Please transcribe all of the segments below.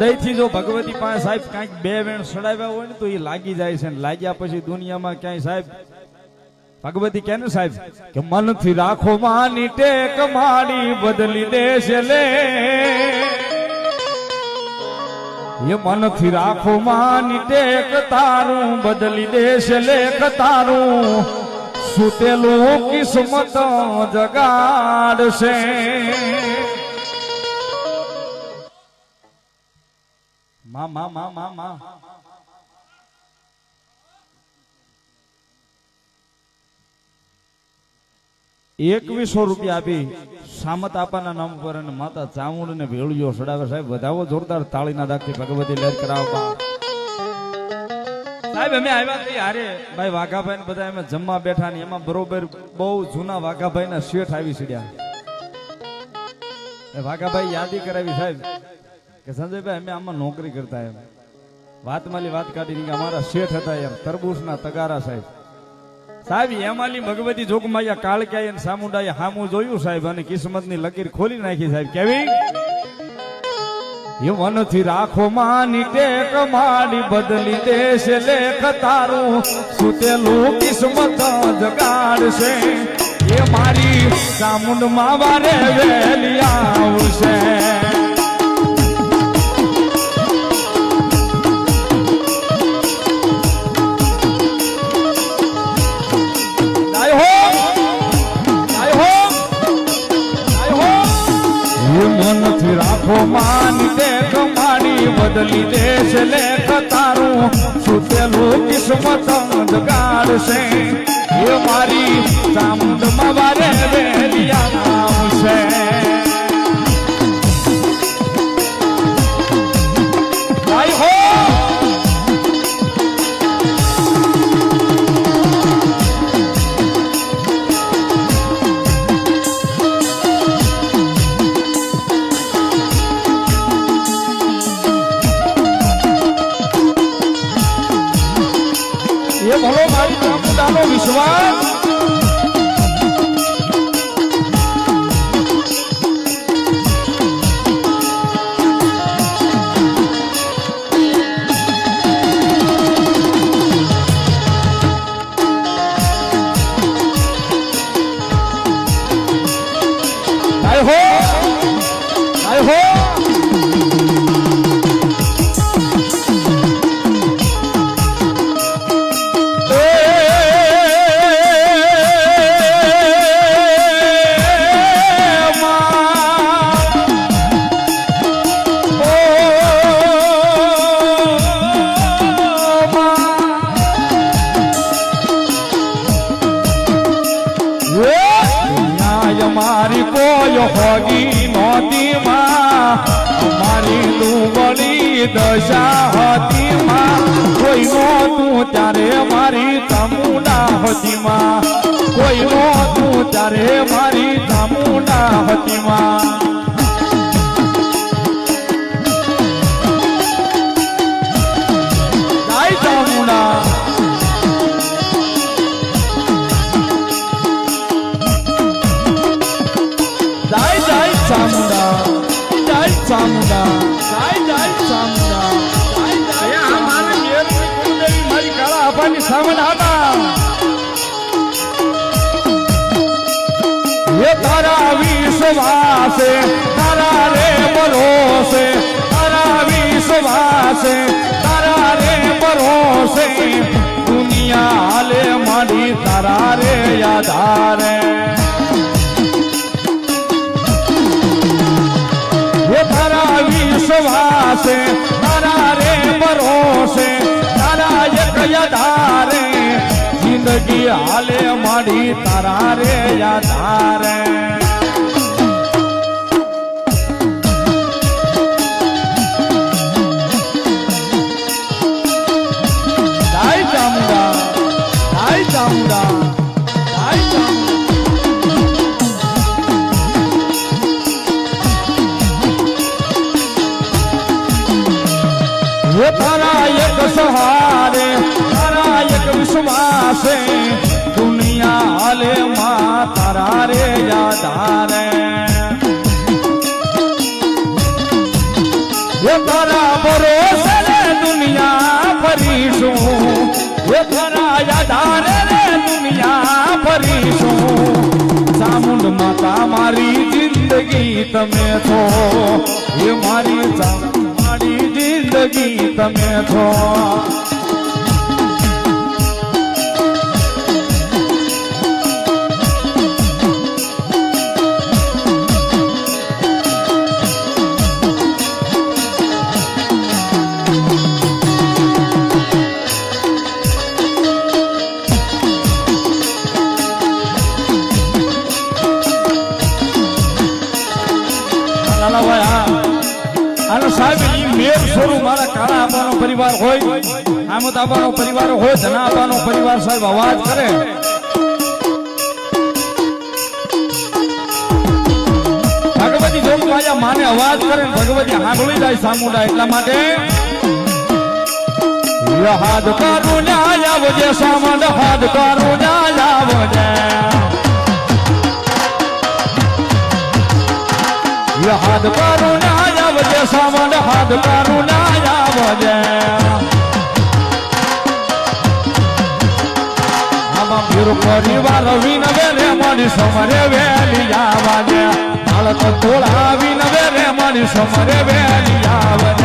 હૃદયથી જો ભગવતી પાસે સાહેબ કાંઈક બે વેણ સડાવ્યા હોય ને તો એ લાગી જાય છે ને લાગ્યા પછી દુનિયામાં ક્યાંય સાહેબ? ભગવતી કે ને સાહેબ કે મનથી રાખો માની ટેક, માડી બદલી દેશ લે. એ મનથી રાખો માની ટેક, તારું બદલી દેશ લેખ તારું સુતેલું કિસ્મત જગાડશે. માં માં માં માં માં એકવીસો રૂપિયા આપી સામત આપાના નામ પર અને માતા ચામુંડ ને ભેળિયો સડાવે સાહેબ, વધાવો જોરદાર તાળીના દાખથી ભગવતી લહેર કરાવવા. સાહેબ, અમે આવ્યા છીએ હારે. ભાઈ, વાઘાભાઈ ને બધા અમે જમવા બેઠા ને એમાં બરોબર બહુ જૂના વાઘાભાઈ ના શેઠ આવી સડ્યા વાઘાભાઈ યાદી કરાવી સાહેબ. કે સંજયભાઈ, અમે આમાં નોકરી કરતા એમ. વાતમાલી વાત કાઢી કે અમારા શેઠ હતા એમ, તરબૂચના તગારા સાહેબ. સાહેબ એમાલી ભગવતી જોગમાયા કાળક્યા અને સામુંડાએ હામું જોયું સાહેબ અને કિસ્મતની લકીર ખોલી નાખી સાહેબ. કેવી? એ મનથી રાખો માની ટેક માડી બદલી દેશ લેખ તારું. સુતેલું કિસ્મત જગાડશે એ મારી ચામુંડમાં વારે વેલી આવશે. બદલી દેશ લેખ તારું સુતેલું કિસ્મત જગાડશે એ મારી ચામુંડાનો વિશ્વાસ હતી માં કોઈ નહોતું ત્યારે મારી ચામુંડા હતી માં જય વિશ્વાસે તારા રે ભરોસે, તારા વિશ્વાસે તારા રે ભરોસે. દુનિયા હાલે મારી તારા રે હે તારા વિશ્વાસે તારા રે ભરોસે, તારા એક યાધારે જિંદગી હાલે માડી તારા રે યાધારે જય ચામુંડ માતા મારી જિંદગી તમે છો. એ મારી મારી જિંદગી તમે છો. લાલાભાઈ હા. અને સાહેબ, એ મેર સોનું મારા કાળા આપવાનો પરિવાર હોય. આમદ આપવાનો પરિવાર હોય, ધના આપવાનો પરિવાર સાહેબ, અવાજ કરે. ભગવતી જોગમાયા માને અવાજ કરે ભગવતી સાંભળી જાય સામુડા એટલા માટે. હાથ કારું ન્યાય આવજે સામંદ હાથ કારું આવજે હાથ પારું ના આવજે સામંદ હાથ પારું ના આવજે. આમાં પીર પરિવાર વિનવે રે મારી સમરે વેલી આવજે. બાળક તોળા વિનવે રે મારી સમરે વેલી આવજે.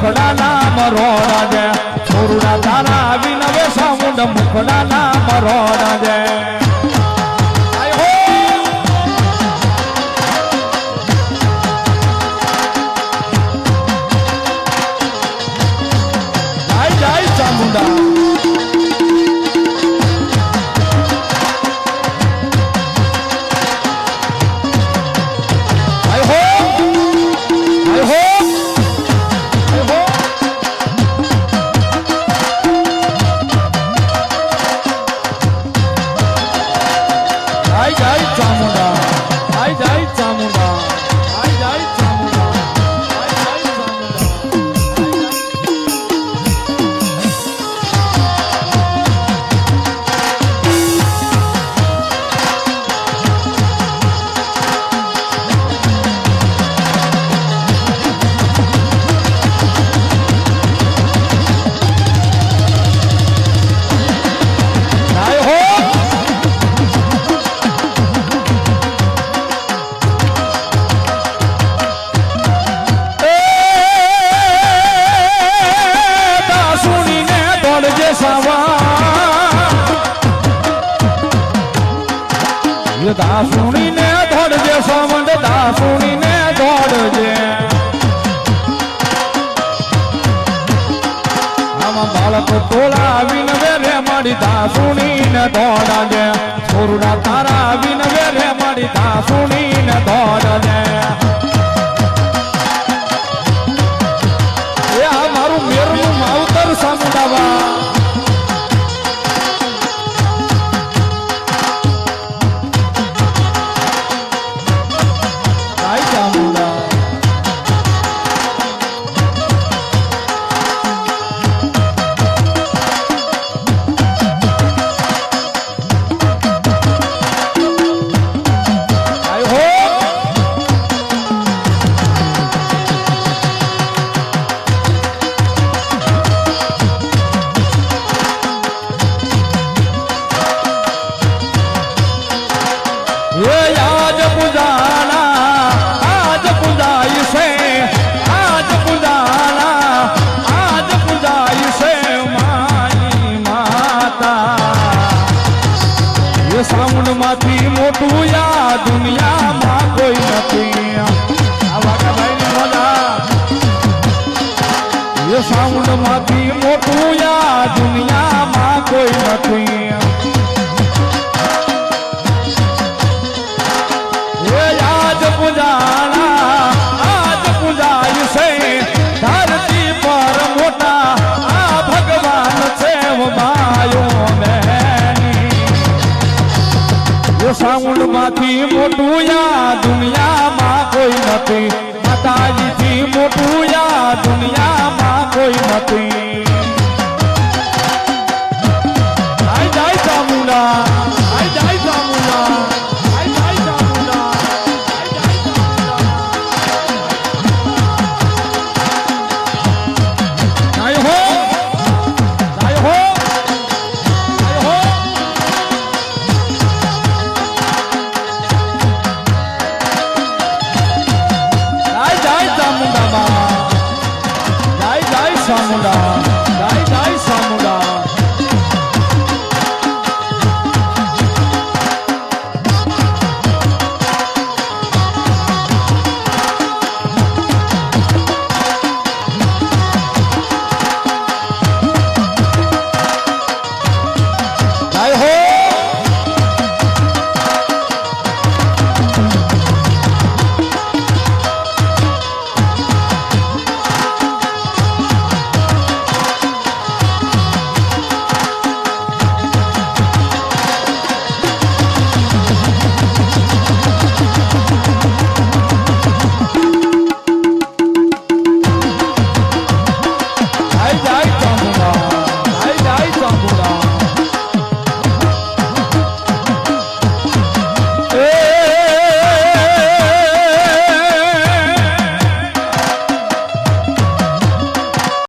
con જાય જય ચામુંડા જય જય ચામુંડા દાસુણીને દોડજે સાવંત દાસુણીને દોડજે આમાં બાળક તોળા આવીને વેરે મારી દાસુણીને દોડાજે છોરુડા તારા આવીને વેરે મારી દાસુણીને દોડાજે મોટું યા દુનિયામાં કોઈ નથી. માતાજીથી મોટું યા દુનિયા Allah.